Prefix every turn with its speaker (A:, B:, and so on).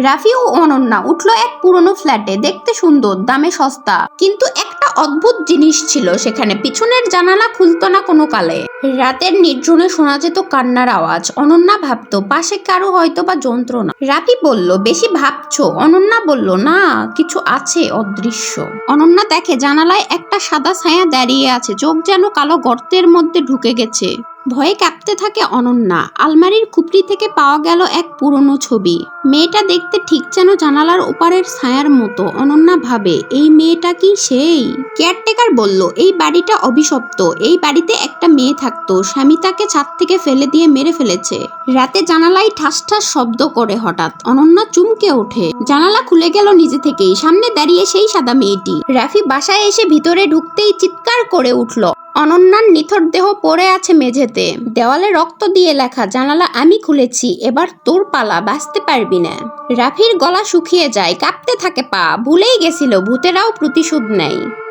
A: রাফি ও অনন্যা উঠল এক পুরনো ফ্ল্যাটে, দেখতে সুন্দর, দামে সস্তা। কিন্তু একটা অদ্ভুত জিনিস ছিল সেখানে, পিছনের জানালা খুলতো না কোনো কালে। রাতের নির্জনে শোনা যেত কান্নার আওয়াজ। অনন্যা ভাবতো, পাশে কারও হয়তো বা যন্ত্রণা। রাফি বলল, বেশি ভাবছ? অনন্যা বলল, না, কিছু আছে অদৃশ্য। অনন্যা দেখে জানালায় একটা সাদা ছায়া দাঁড়িয়ে আছে, চোখ যেন কালো গর্তের মধ্যে ঢুকে গেছে। ভয়ে কাঁপতে থাকে অনন্যা। আলমারির খুপড়ি থেকে পাওয়া গেল এক পুরনো ছবি। মেয়েটা দেখতে ঠিক যেন জানালার ওপারের ছায়ার মতো। অনন্যা ভাবে, এই মেয়েটা কি সেই? কেয়ারটেকার বলল, এই বাড়িটা অভিশপ্ত। এই বাড়িতে একটা মেয়ে থাকতো। স্বামী তাকে ছাদ থেকে ফেলে দিয়ে মেরে ফেলেছে। রাতে জানালায় ঠাস ঠাস শব্দ করে হঠাৎ। অনন্যা চুমকে ওঠে। জানালা খুলে গেল নিজে থেকেই। সামনে দাঁড়িয়ে সেই সাদা মেয়েটি। রাফি বাসায় এসে ভিতরে ঢুকতেই চিৎকার করে উঠল অনন্যার নিথর দেহ পড়ে আছে মেঝেতে। দেওয়ালে রক্ত দিয়ে লেখা, জানালা আমি খুলেছি, এবার তোর পালা, বাঁচতে পারবি না। রাফির গলা শুকিয়ে যায়, কাঁপতে থাকে পা, ভুলেই গেছিল, ভূতেরাও প্রতিশোধ নেয়।